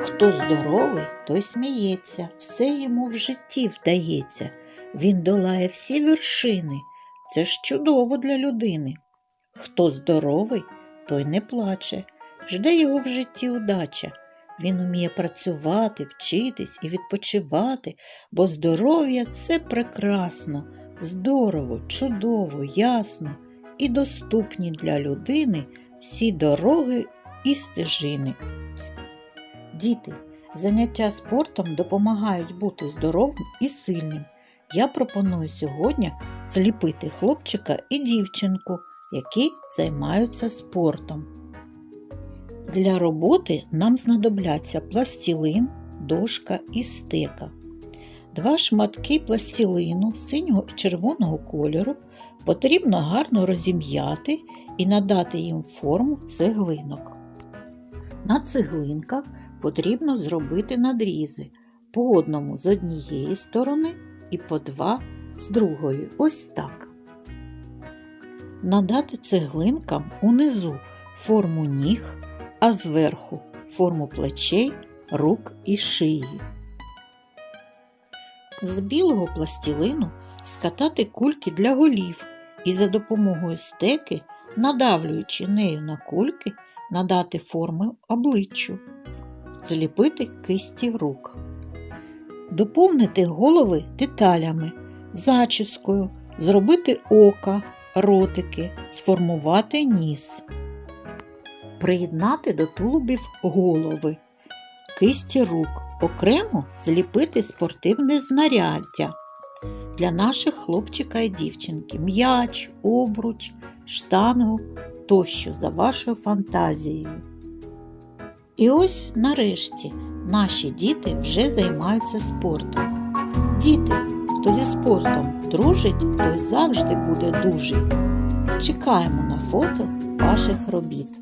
Хто здоровий, той сміється, все йому в житті вдається. Він долає всі вершини. Це ж чудово для людини. Хто здоровий, той не плаче, жде його в житті удача. Він уміє працювати, вчитись і відпочивати, бо здоров'я це прекрасно, здорово, чудово, ясно і доступні для людини всі дороги і стежини. Діти, заняття спортом допомагають бути здоровим і сильним. Я пропоную сьогодні зліпити хлопчика і дівчинку, які займаються спортом. Для роботи нам знадобляться пластилин, дошка і стека. Два шматки пластилину синього і червоного кольору потрібно гарно розім'яти і надати їм форму цеглинок. На цеглинках потрібно зробити надрізи по одному з однієї сторони і по два з другої. Ось так. Надати цеглинкам унизу форму ніг, а зверху форму плечей, рук і шиї. З білого пластилину скатати кульки для голів і за допомогою стеки, надавлюючи нею на кульки, надати форми обличчю, зліпити кисті рук, доповнити голови деталями, зачіскою, зробити ока, ротики, сформувати ніс, приєднати до тулубів голови, кисті рук, окремо зліпити спортивне знаряддя. Для наших хлопчика і дівчинки м'яч, обруч, штангу тощо за вашою фантазією. І ось нарешті наші діти вже займаються спортом. Діти, хто зі спортом дружить, той завжди буде дужий. Чекаємо на фото ваших робіт.